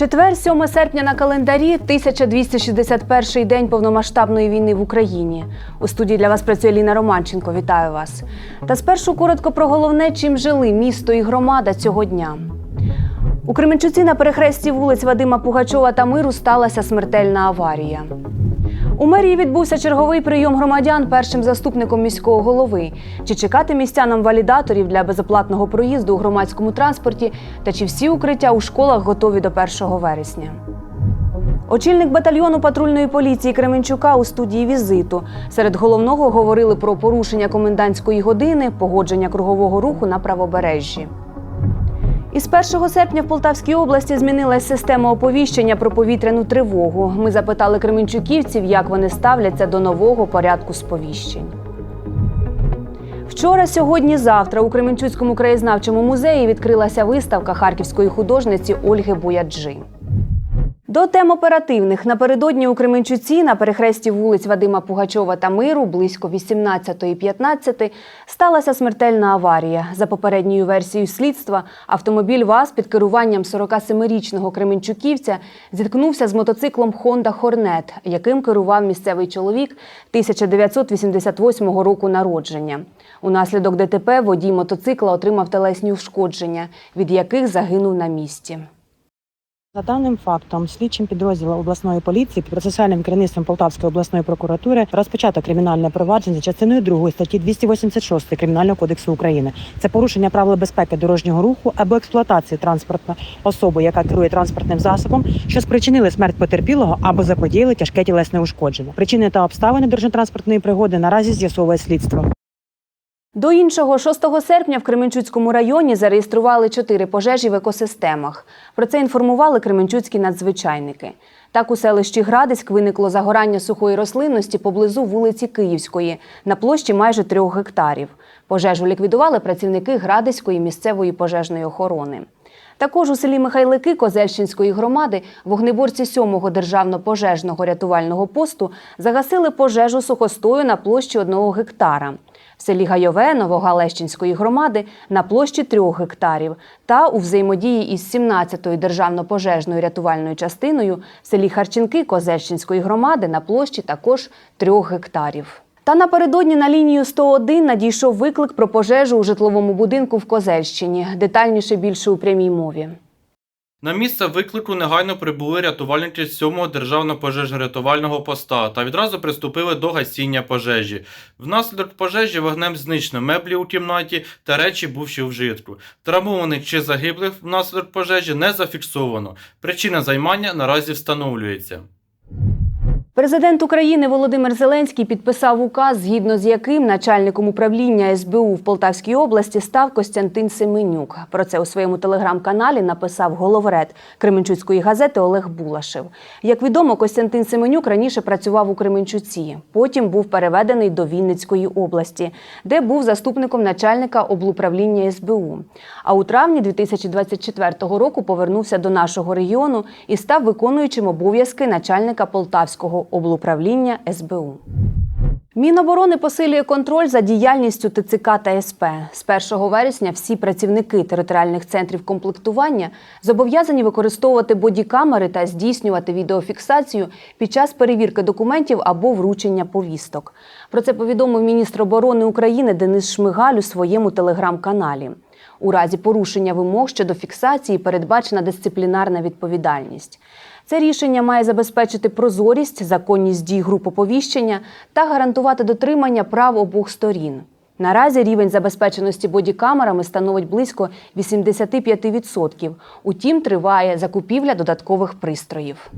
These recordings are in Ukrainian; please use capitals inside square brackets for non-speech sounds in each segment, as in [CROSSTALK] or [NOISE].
Четвер, 7 серпня на календарі, 1261 день повномасштабної війни в Україні. У студії для вас працює Ліна Романченко. Вітаю вас. Та спершу коротко про головне, чим жили місто і громада цього дня. У Кременчуці на перехресті вулиць Вадима Пугачова та Миру сталася смертельна аварія. У мерії відбувся черговий прийом громадян першим заступником міського голови. Чи чекати містянам валідаторів для безоплатного проїзду у громадському транспорті та чи всі укриття у школах готові до 1 вересня? Очільник батальйону патрульної поліції Кременчука у студії візиту. Серед головного говорили про порушення комендантської години, погодження кругового руху на правобережжі. Із 1 серпня в Полтавській області змінилась система оповіщення про повітряну тривогу. Ми запитали кременчуківців, як вони ставляться до нового порядку сповіщень. Вчора, сьогодні, завтра у Кременчуцькому краєзнавчому музеї відкрилася виставка харківської художниці Ольги Буяджи. До тем оперативних напередодні у Кременчуці на перехресті вулиць Вадима Пугачова та Миру близько 18.15 сталася смертельна аварія. За попередньою версією слідства, автомобіль ВАЗ під керуванням 47-річного кременчуківця зіткнувся з мотоциклом Honda Hornet, яким керував місцевий чоловік 1988 року народження. Унаслідок ДТП водій мотоцикла отримав телесні ушкодження, від яких загинув на місці. За даним фактом, слідчим підрозділу обласної поліції під процесуальним керівництвом Полтавської обласної прокуратури розпочато кримінальне провадження за частиною 2 статті 286 Кримінального кодексу України. Це порушення правил безпеки дорожнього руху або експлуатації транспортної особи, яка керує транспортним засобом, що спричинили смерть потерпілого або заподіяли тяжке тілесне ушкодження. Причини та обставини дорожньо-транспортної пригоди наразі з'ясовує слідство. До іншого 6 серпня в Кременчуцькому районі зареєстрували чотири пожежі в екосистемах. Про це інформували кременчуцькі надзвичайники. Так у селищі Градиськ виникло загорання сухої рослинності поблизу вулиці Київської на площі майже трьох гектарів. Пожежу ліквідували працівники Градиської місцевої пожежної охорони. Також у селі Михайлики Козельщинської громади вогнеборці 7-го державно-пожежного рятувального посту загасили пожежу сухостою на площі одного гектара. Селі Гайове Новогалещинської громади на площі 3 гектарів та у взаємодії із 17-ю державно-пожежною рятувальною частиною в селі Харченки Козельщинської громади на площі також 3 гектарів. Та напередодні на лінію 101 надійшов виклик про пожежу у житловому будинку в Козельщині. Детальніше більше у прямій мові. На місце виклику негайно прибули рятувальники з 7-го державного пожежно-рятувального поста та відразу приступили до гасіння пожежі. Внаслідок пожежі вогнем знищено меблі у кімнаті та речі бувші вжитку. Травмованих чи загиблих внаслідок пожежі не зафіксовано. Причина займання наразі встановлюється. Президент України Володимир Зеленський підписав указ, згідно з яким начальником управління СБУ в Полтавській області став Костянтин Семенюк. Про це у своєму телеграм-каналі написав головред Кременчуцької газети Олег Булашев. Як відомо, Костянтин Семенюк раніше працював у Кременчуці, потім був переведений до Вінницької області, де був заступником начальника облуправління СБУ. А у травні 2024 року повернувся до нашого регіону і став виконуючим обов'язки начальника Полтавського облуправління СБУ. Міноборони посилює контроль за діяльністю ТЦК та СП. З 1 вересня всі працівники територіальних центрів комплектування зобов'язані використовувати бодікамери та здійснювати відеофіксацію під час перевірки документів або вручення повісток. Про це повідомив міністр оборони України Денис Шмигаль у своєму телеграм-каналі. У разі порушення вимог щодо фіксації передбачена дисциплінарна відповідальність. Це рішення має забезпечити прозорість, законність дій груп оповіщення та гарантувати дотримання прав обох сторін. Наразі рівень забезпеченості бодікамерами становить близько 85%. Утім, триває закупівля додаткових пристроїв.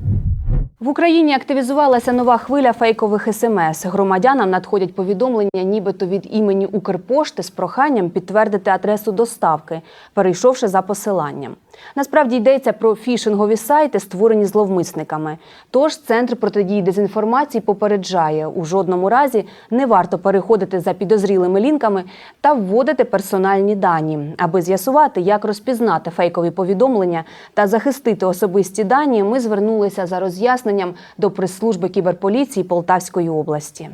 В Україні активізувалася нова хвиля фейкових смс. Громадянам надходять повідомлення, нібито від імені Укрпошти з проханням підтвердити адресу доставки, перейшовши за посиланням. Насправді йдеться про фішингові сайти, створені зловмисниками. Тож центр протидії дезінформації попереджає, у жодному разі не варто переходити за підозрілими лінками та вводити персональні дані. Аби з'ясувати, як розпізнати фейкові повідомлення та захистити особисті дані, ми звернулися за роз'ясненням зверненням до прес-служби кіберполіції Полтавської області.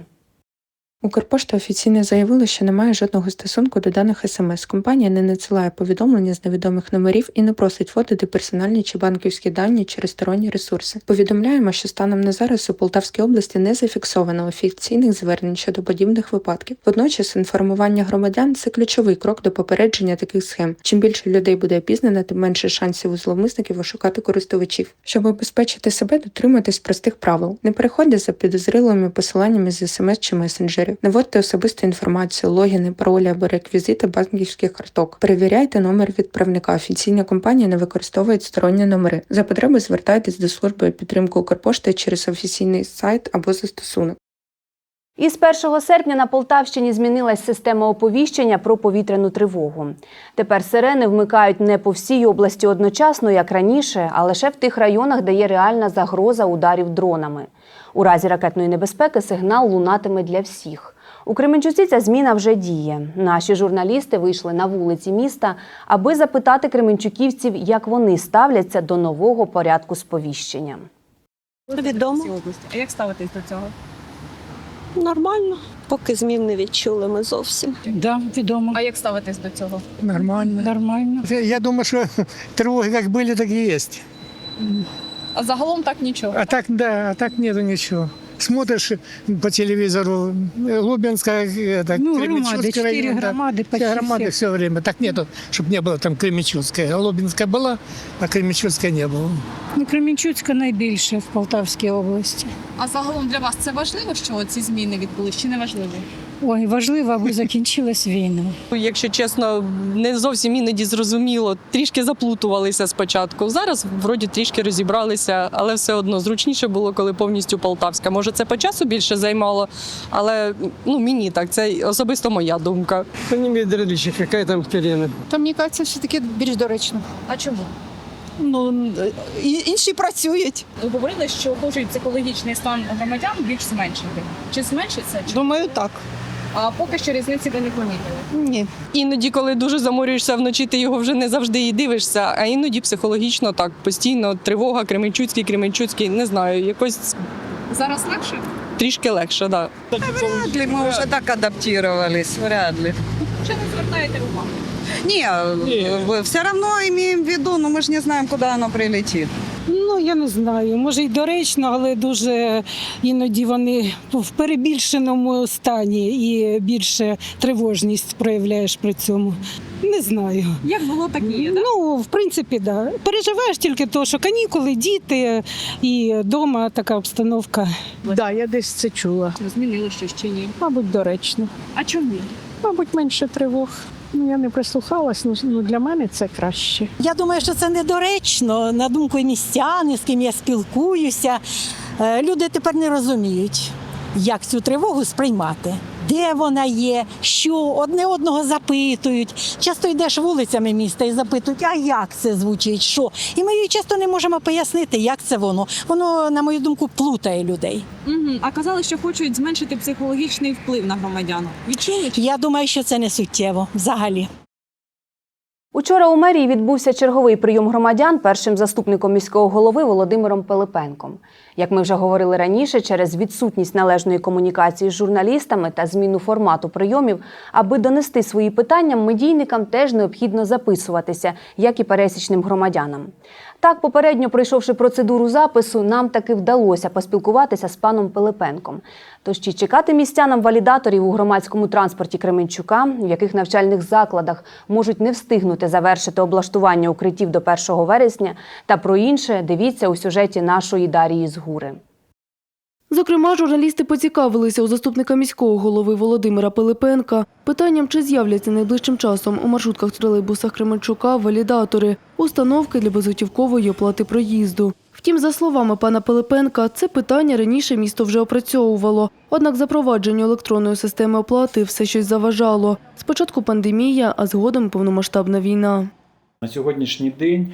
Укрпошта офіційно заявила, що не має жодного стосунку до даних смс. Компанія не надсилає повідомлення з невідомих номерів і не просить вводити персональні чи банківські дані через сторонні ресурси. Повідомляємо, що станом на зараз у Полтавській області не зафіксовано офіційних звернень щодо подібних випадків. Водночас інформування громадян це ключовий крок до попередження таких схем. Чим більше людей буде опізнано, тим менше шансів у зловмисників ошукати користувачів. Щоб обезпечити себе, дотримуйтесь простих правил. Не переходьте за підозрілими посиланнями з смс чи месенджерів. Наводьте особисту інформацію, логіни, паролі або реквізити банківських карток. Перевіряйте номер відправника. Офіційні компанії не використовують сторонні номери. За потреби звертайтесь до служби підтримки Укрпошти через офіційний сайт або застосунок. Із 1 серпня на Полтавщині змінилась система оповіщення про повітряну тривогу. Тепер сирени вмикають не по всій області одночасно, як раніше, а лише в тих районах, де є реальна загроза ударів дронами. У разі ракетної небезпеки сигнал лунатиме для всіх. У Кременчуці ця зміна вже діє. Наші журналісти вийшли на вулиці міста, аби запитати кременчуківців, як вони ставляться до нового порядку сповіщення. Відомо. А як ставитись до цього? Нормально. Поки змін не відчули ми зовсім. Да, відомо. А як ставитись до цього? Нормально. Нормально. Я думаю, что [LAUGHS] тревоги как были, так и есть. А загалом так нічого. А так, да, а так нету ничего. Смотришь по телевизору, э, Лубенская, это, Ну, Кременчуцкий громади, чотири район, да. громади, Все почти громады всі. все время. Так нету, чтобы не было там Кременчуцкая. Лубенская была, а Кременчуцкая не было. Ну, Кременчуцька найбільше в Полтавській області. А загалом для вас це важливо, що ці зміни відбулись, чи не важливо? Ой, важливо, аби закінчилась війна. Якщо чесно, не зовсім іноді зрозуміло. Трішки заплутувалися спочатку. Зараз вроді трішки розібралися, але все одно зручніше було, коли повністю полтавська. Може, це по часу більше займало, але ну мені так, це особисто моя думка. Та не имеет различия, какая там перемена. Та мені кажеться, все таки більш доречно. А чому? Ну і- інші працюють. Ви говорили, що хочуть психологічний стан громадян більш зменшити. Чи зменшиться? Чи Думаю, так. А поки що різниці ви не помітили? Ні. Іноді, коли дуже заморюєшся вночі, ти його вже не завжди і дивишся, а іноді психологічно так постійно тривога, Кременчуцький, Кременчуцький, не знаю, якось Зараз легше? трішки легше, да. Вряд ли мы уже так адаптировались, вряд ли. Чи не звертаєте увагу? Не, все равно имеем в виду, но мы же не знаем, куда оно прилетит. Ну, я не знаю. Може, й доречно, але дуже іноді вони в перебільшеному стані і більше тривожність проявляєш при цьому. Не знаю. Як було, так і є. да? Ну, в принципі, да. Переживаєш тільки то, що канікули, діти і вдома така обстановка. Да, я десь це чула. Змінили щось чи ні? Мабуть, доречно. А чому? Мабуть, менше тривог. Ну, я не прислухалась, ну, ну для мене це краще. Я думаю, що це недоречно. На думку містян, з ким я спілкуюся. Е, Люди тепер не розуміють, як цю тривогу сприймати. Де вона є, що одне одного запитують. Часто йдеш вулицями міста і запитують, а як це звучить, що. І ми їй часто не можемо пояснити, як це воно. Воно, на мою думку, плутає людей. Угу. А казали, що хочуть зменшити психологічний вплив на громадян. Відчули? Я думаю, що це не суттєво взагалі. Учора у мерії відбувся черговий прийом громадян першим заступником міського голови Володимиром Пилипенком. Як ми вже говорили раніше, через відсутність належної комунікації з журналістами та зміну формату прийомів, аби донести свої питання, медійникам теж необхідно записуватися, як і пересічним громадянам. Так, попередньо пройшовши процедуру запису, нам таки вдалося поспілкуватися з паном Пилипенком. Тож чи чекати містянам валідаторів у громадському транспорті Кременчука, в яких навчальних закладах можуть не встигнути завершити облаштування укриттів до 1 вересня, та про інше дивіться у сюжеті нашої Дарії Згури. Зокрема, журналісти поцікавилися у заступника міського голови Володимира Пилипенка питанням, чи з'являться найближчим часом у маршрутках тролейбусах Кременчука валідатори, установки для безготівкової оплати проїзду. Втім, за словами пана Пилипенка, це питання раніше місто вже опрацьовувало. Однак запровадженню електронної системи оплати все щось заважало. Спочатку пандемія, а згодом повномасштабна війна. На сьогоднішній день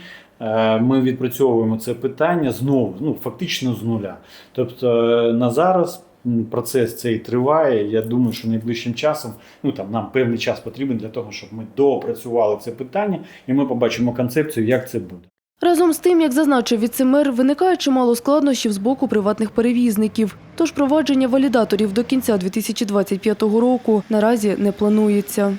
ми відпрацьовуємо це питання знову, ну фактично з нуля. Тобто е, на зараз процес цей триває. Я думаю, що найближчим часом, ну там нам певний час потрібен для того, щоб ми доопрацювали це питання, і ми побачимо концепцію, як це буде. Разом з тим, як зазначив віцемер, виникає чимало складнощів з боку приватних перевізників. Тож провадження валідаторів до кінця 2025 року наразі не планується.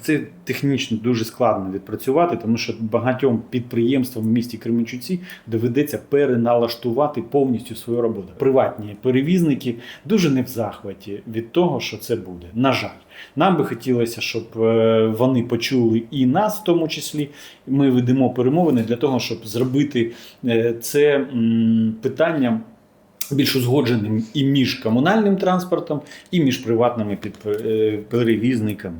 Це технічно дуже складно відпрацювати, тому що багатьом підприємствам в місті Кременчуці доведеться переналаштувати повністю свою роботу. Приватні перевізники дуже не в захваті від того, що це буде. На жаль, нам би хотілося, щоб е, вони почули і нас, в тому числі. Ми ведемо перемовини для того, щоб зробити е, це м, питанням. Більш узгодженим і між комунальним транспортом, і між приватними е, перевізниками.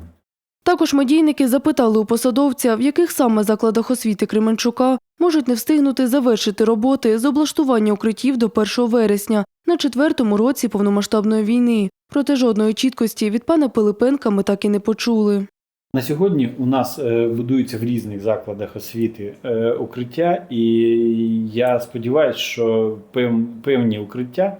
Також медійники запитали у посадовця, в яких саме закладах освіти Кременчука можуть не встигнути завершити роботи з облаштування укриттів до 1 вересня на четвертому році повномасштабної війни. Проте жодної чіткості від пана Пилипенка ми так і не почули. На сьогодні у нас е, будуються в різних закладах освіти е, укриття, і я сподіваюся, що певні укриття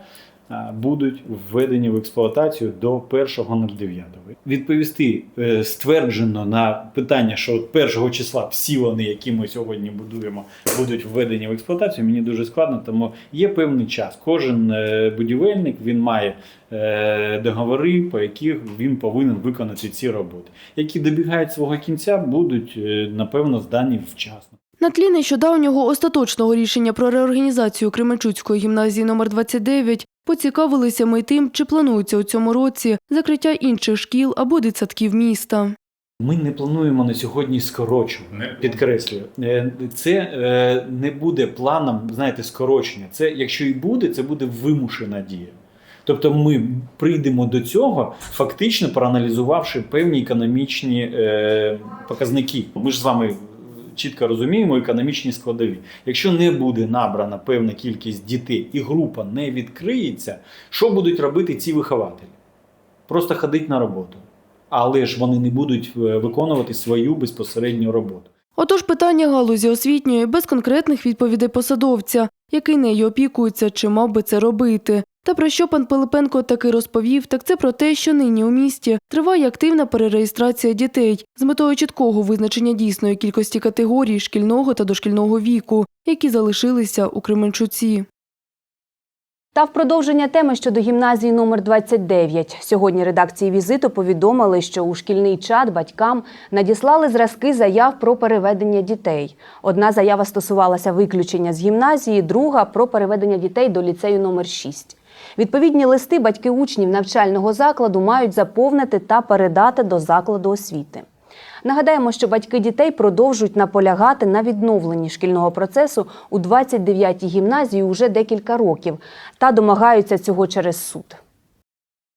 будуть введені в експлуатацію до 1.09. Відповісти е, стверджено на питання, що от 1 числа всі вони, які ми сьогодні будуємо, будуть введені в експлуатацію, мені дуже складно, тому є певний час. Кожен е, будівельник він має е, договори, по яких він повинен виконати ці роботи, які добігають свого кінця, будуть напевно здані вчасно. На тлі нещодавнього остаточного рішення про реорганізацію Кременчуцької гімназії номер 29 поцікавилися ми тим, чи планується у цьому році закриття інших шкіл або дитсадків міста. Ми не плануємо на сьогодні скорочувати. Підкреслюю, Е, це е, не буде планом, знаєте, скорочення. Це якщо і буде, це буде вимушена дія. Тобто ми прийдемо до цього, фактично проаналізувавши певні економічні е, показники. Ми ж з вами чітко розуміємо економічні складові. Якщо не буде набрана певна кількість дітей і група не відкриється, що будуть робити ці вихователі? Просто ходить на роботу. Але ж вони не будуть е, виконувати свою безпосередню роботу. Отож, питання галузі освітньої без конкретних відповідей посадовця, який нею опікується, чи мав би це робити. Та про що пан Пилипенко таки розповів, так це про те, що нині у місті триває активна перереєстрація дітей з метою чіткого визначення дійсної кількості категорій шкільного та дошкільного віку, які залишилися у Кременчуці. Та в продовження теми щодо гімназії номер 29. Сьогодні редакції візиту повідомили, що у шкільний чат батькам надіслали зразки заяв про переведення дітей. Одна заява стосувалася виключення з гімназії, друга про переведення дітей до ліцею номер 6. Відповідні листи батьки учнів навчального закладу мають заповнити та передати до закладу освіти. Нагадаємо, що батьки дітей продовжують наполягати на відновленні шкільного процесу у 29-й гімназії уже декілька років та домагаються цього через суд.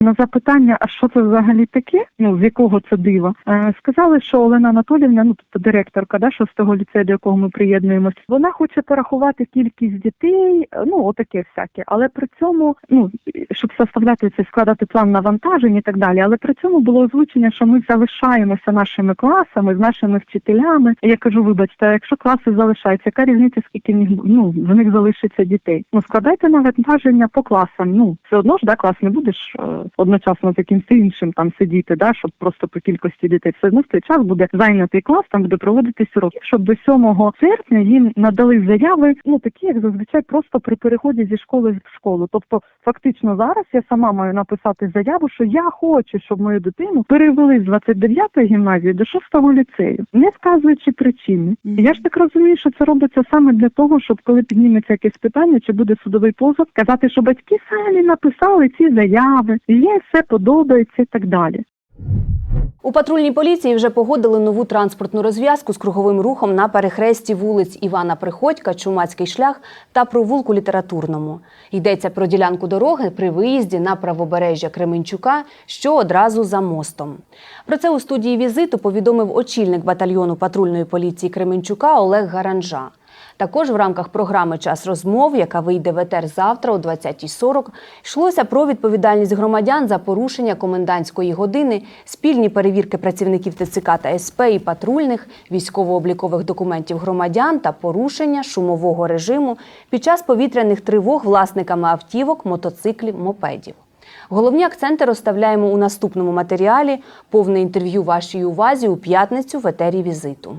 На запитання, а що це взагалі таке? Ну з якого це дива? Е, сказали, що Олена Анатолівна, ну тобто директорка, да, шостого ліцею, до якого ми приєднуємося, вона хоче порахувати кількість дітей, е, ну отаке всяке, але при цьому, ну щоб составляти це, складати план навантажень і так далі. Але при цьому було озвучення, що ми залишаємося нашими класами з нашими вчителями. Я кажу, вибачте, якщо класи залишаються, яка різниця, скільки в них ну в них залишиться дітей? Ну складайте навантаження по класам. Ну все одно ж да клас не будеш. Одночасно з якимось іншим там сидіти, да, щоб просто по кількості дітей все одно в цей час буде зайнятий клас, там буде проводитись урок. Щоб до 7 серпня їм надали заяви, ну такі, як зазвичай, просто при переході зі школи в школу. Тобто, фактично зараз я сама маю написати заяву, що я хочу, щоб мою дитину перевели з 29-ї гімназії до 6-го ліцею, не вказуючи причини. Я ж так розумію, що це робиться саме для того, щоб коли підніметься якесь питання, чи буде судовий позов, казати, що батьки самі написали ці заяви, є все подобається і так далі. У патрульній поліції вже погодили нову транспортну розв'язку з круговим рухом на перехресті вулиць Івана Приходька, Чумацький шлях та провулку Літературному. Йдеться про ділянку дороги при виїзді на правобережжя Кременчука, що одразу за мостом. Про це у студії візиту повідомив очільник батальйону патрульної поліції Кременчука Олег Гаранжа. Також в рамках програми Час розмов, яка вийде в етер завтра о 20.40, йшлося про відповідальність громадян за порушення комендантської години, спільні перевірки працівників ТЦК та СП і патрульних, військово-облікових документів громадян та порушення шумового режиму під час повітряних тривог власниками автівок, мотоциклів, мопедів. Головні акценти розставляємо у наступному матеріалі. Повне інтерв'ю вашій увазі у п'ятницю в етері візиту.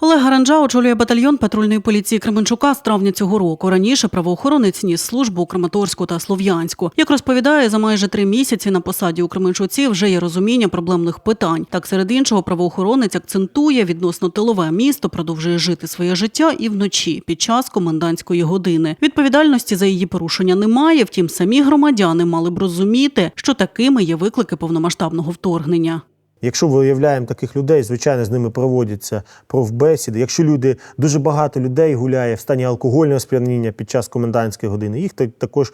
Олег Гаранджа очолює батальйон патрульної поліції Кременчука з травня цього року. Раніше правоохоронець ніс службу у Краматорську та Слов'янську. Як розповідає, за майже три місяці на посаді у Кременчуці вже є розуміння проблемних питань. Так, серед іншого, правоохоронець акцентує відносно тилове місто продовжує жити своє життя і вночі під час комендантської години. Відповідальності за її порушення немає. Втім, самі громадяни мали б розуміти, що такими є виклики повномасштабного вторгнення. Якщо виявляємо таких людей, звичайно, з ними проводяться профбесіди. Якщо люди дуже багато людей гуляє в стані алкогольного сп'яніння під час комендантської години, їх також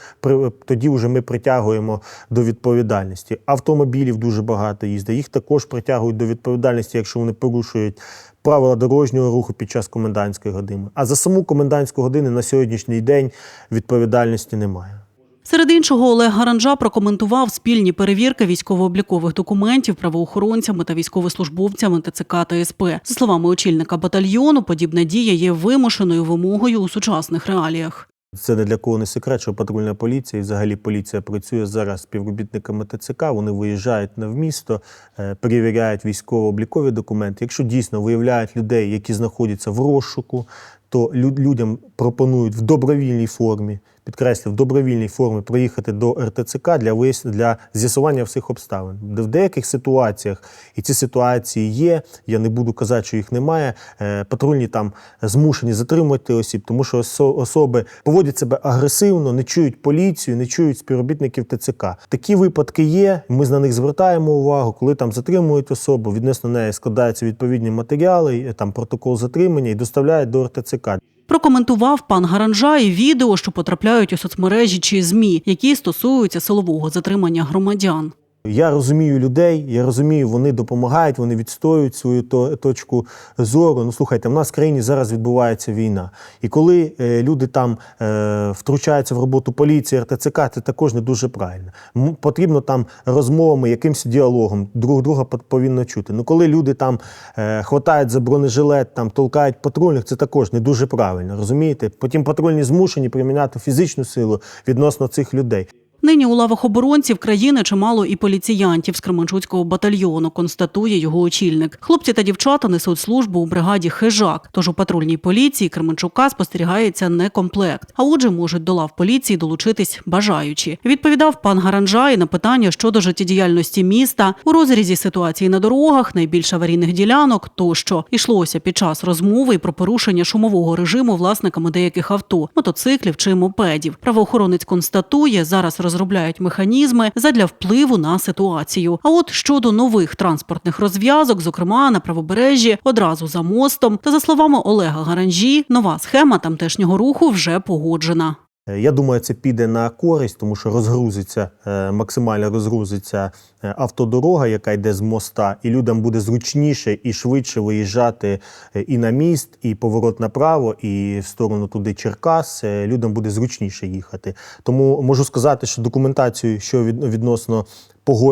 тоді вже ми притягуємо до відповідальності. Автомобілів дуже багато їздить, їх також притягують до відповідальності, якщо вони порушують правила дорожнього руху під час комендантської години. А за саму комендантську годину на сьогоднішній день відповідальності немає. Серед іншого, Олег Гаранджа прокоментував спільні перевірки військово-облікових документів правоохоронцями та військовослужбовцями ТЦК та СП. За словами очільника батальйону, подібна дія є вимушеною вимогою у сучасних реаліях. Це не для кого не секрет, що патрульна поліція і взагалі поліція працює зараз з співробітниками ТЦК. Вони виїжджають на в місто, е, перевіряють військово-облікові документи. Якщо дійсно виявляють людей, які знаходяться в розшуку, то людям пропонують в добровільній формі, підкреслю, в добровільній формі приїхати до РТЦК для вияс... для з'ясування всіх обставин. В деяких ситуаціях, і ці ситуації є, я не буду казати, що їх немає. е, Патрульні там змушені затримувати осіб, тому що особи поводять себе агресивно, не чують поліцію, не чують співробітників ТЦК. Такі випадки є. Ми на них звертаємо увагу, коли там затримують особу, відносно неї складаються відповідні матеріали, е, там протокол затримання і доставляють до РТЦК. Прокоментував пан Гаранжа і відео, що потрапляють у соцмережі чи змі, які стосуються силового затримання громадян. Я розумію людей, я розумію, вони допомагають, вони відстоюють свою точку зору. Ну слухайте, в нас в країні зараз відбувається війна. І коли е, люди там е, втручаються в роботу поліції, РТЦК, це також не дуже правильно. Потрібно там розмовами, якимось діалогом, друг друга повинно чути. Ну коли люди там е, хватають за бронежилет, там толкають патрульних, це також не дуже правильно. Розумієте? Потім патрульні змушені приміняти фізичну силу відносно цих людей. Нині у лавах оборонців країни чимало і поліціянтів з Кременчуцького батальйону, констатує його очільник. Хлопці та дівчата несуть службу у бригаді Хижак. Тож у патрульній поліції Кременчука спостерігається некомплект. А отже, можуть до лав поліції долучитись бажаючі. Відповідав пан Гаранжа і на питання щодо життєдіяльності міста у розрізі ситуації на дорогах, найбільш аварійних ділянок тощо йшлося під час розмови і про порушення шумового режиму власниками деяких авто, мотоциклів чи мопедів. Правоохоронець констатує, зараз розробляють механізми задля впливу на ситуацію. А от щодо нових транспортних розв'язок, зокрема на правобережжі, одразу за мостом, та за словами Олега Гаранжі, нова схема тамтешнього руху вже погоджена. Е, Я думаю, це піде на користь, тому що розгрузиться е, максимально розгрузиться е, автодорога, яка йде з моста, і людям буде зручніше і швидше виїжджати і на міст, і поворот направо, і в сторону туди Черкас. Людям буде зручніше їхати. Тому можу сказати, що документацію, що відносно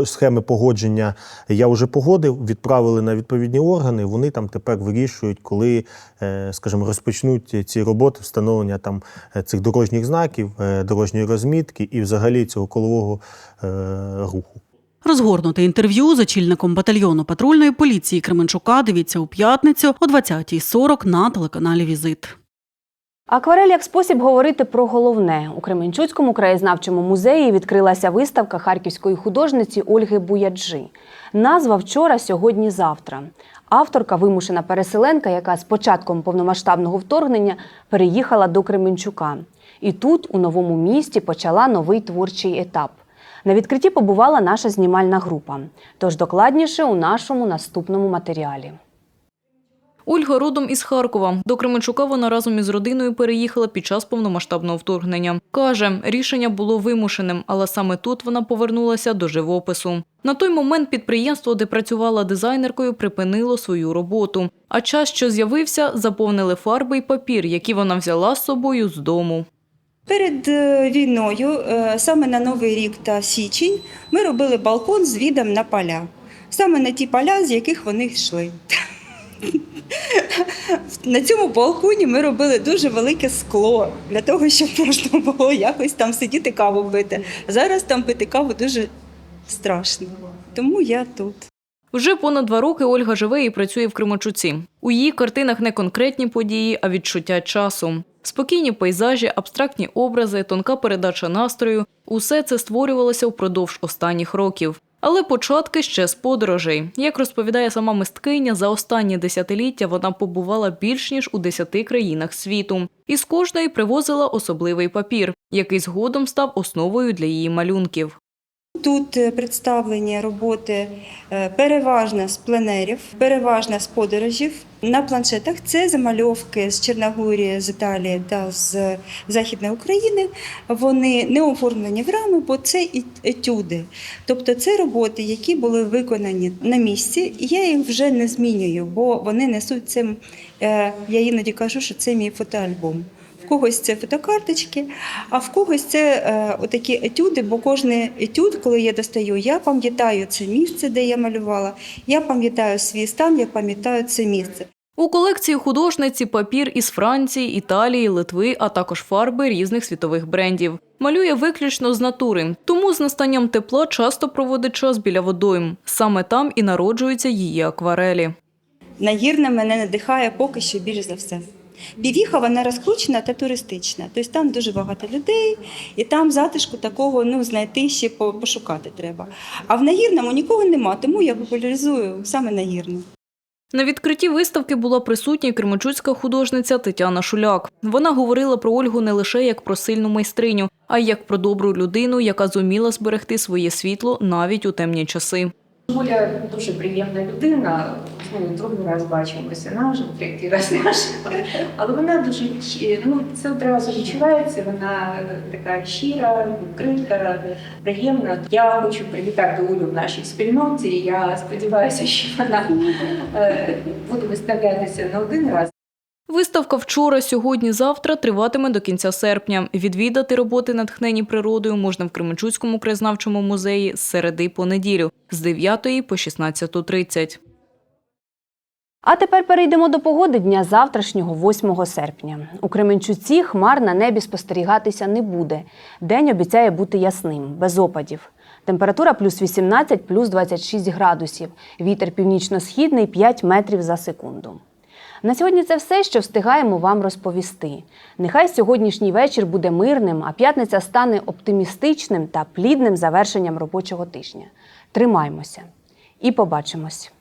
схеми погодження я вже погодив, відправили на відповідні органи. Вони там тепер вирішують, коли, е, скажімо, розпочнуть ці роботи встановлення там е, цих дорожніх знаків, е, дорожньої розмітки і взагалі цього колового руху. Розгорнути інтерв'ю з очільником батальйону патрульної поліції Кременчука дивіться у п'ятницю о 20.40 на телеканалі Візит. Акварель як спосіб говорити про головне. У Кременчуцькому краєзнавчому музеї відкрилася виставка харківської художниці Ольги Буяджи. Назва вчора, сьогодні, завтра. Авторка вимушена переселенка, яка з початком повномасштабного вторгнення переїхала до Кременчука. І тут, у новому місті, почала новий творчий етап. На відкритті побувала наша знімальна група. Тож докладніше у нашому наступному матеріалі. Ольга родом із Харкова. До Кременчука вона разом із родиною переїхала під час повномасштабного вторгнення. Каже, рішення було вимушеним, але саме тут вона повернулася до живопису. На той момент підприємство, де працювала дизайнеркою, припинило свою роботу. А час, що з'явився, заповнили фарби й папір, які вона взяла з собою з дому. Перед е, війною, е, саме на Новий рік та січень, ми робили балкон з відом на поля. Саме на ті поля, з яких вони йшли. На цьому балконі ми робили дуже велике скло для того, щоб можна було якось там сидіти каву пити. Зараз там пити каву дуже страшно. Тому я тут. Вже понад два роки Ольга живе і працює в Кременчуці. У її картинах не конкретні події, а відчуття часу. Спокійні пейзажі, абстрактні образи, тонка передача настрою – усе це створювалося впродовж останніх років. Але початки ще з подорожей. Як розповідає сама мисткиня, за останні десятиліття вона побувала більш ніж у десяти країнах світу. І з кожної привозила особливий папір, який згодом став основою для її малюнків. Тут е, представлені роботи е, переважно з пленерів, переважно з подорожів. На планшетах це замальовки з Чорногорії, з Італії та з Західної України. Вони не оформлені в рами, бо це етюди. Тобто це роботи, які були виконані на місці, я їх вже не змінюю, бо вони несуть це. е, Я іноді кажу, що це мій фотоальбом. В когось це фотокарточки, а в когось це е, отакі етюди, бо кожен етюд, коли я достаю, я пам'ятаю це місце, де я малювала, я пам'ятаю свій стан, я пам'ятаю це місце. У колекції художниці папір із Франції, Італії, Литви, а також фарби різних світових брендів. Малює виключно з натури, тому з настанням тепла часто проводить час біля водойм. Саме там і народжуються її акварелі. Нагірна мене надихає поки що більш за все. Півіха вона розкручена та туристична. Тобто там дуже багато людей, і там затишку такого ну, знайти ще пошукати треба. А в нагірному нікого нема, тому я популяризую саме нагірну. На відкритті виставки була присутня кременчуцька художниця Тетяна Шуляк. Вона говорила про Ольгу не лише як про сильну майстриню, а й як про добру людину, яка зуміла зберегти своє світло навіть у темні часи. Оля дуже приємна людина. Ну, другий раз бачимося наживо, третій раз наживо. Але вона дуже ну, це одразу відчувається. Вона така щира, відкрита, приємна. Я хочу привітати Олю в нашій спільноті. Я сподіваюся, що вона е, буде виставлятися не один раз. Виставка вчора, сьогодні, завтра триватиме до кінця серпня. Відвідати роботи, натхнені природою, можна в Кременчуцькому краєзнавчому музеї з середи по неділю з 9 по 16.30. А тепер перейдемо до погоди дня завтрашнього, 8 серпня. У Кременчуці хмар на небі спостерігатися не буде. День обіцяє бути ясним, без опадів. Температура плюс 18, плюс 26 градусів. Вітер північно-східний 5 метрів за секунду. На сьогодні це все, що встигаємо вам розповісти. Нехай сьогоднішній вечір буде мирним, а п'ятниця стане оптимістичним та плідним завершенням робочого тижня. Тримаймося і побачимось!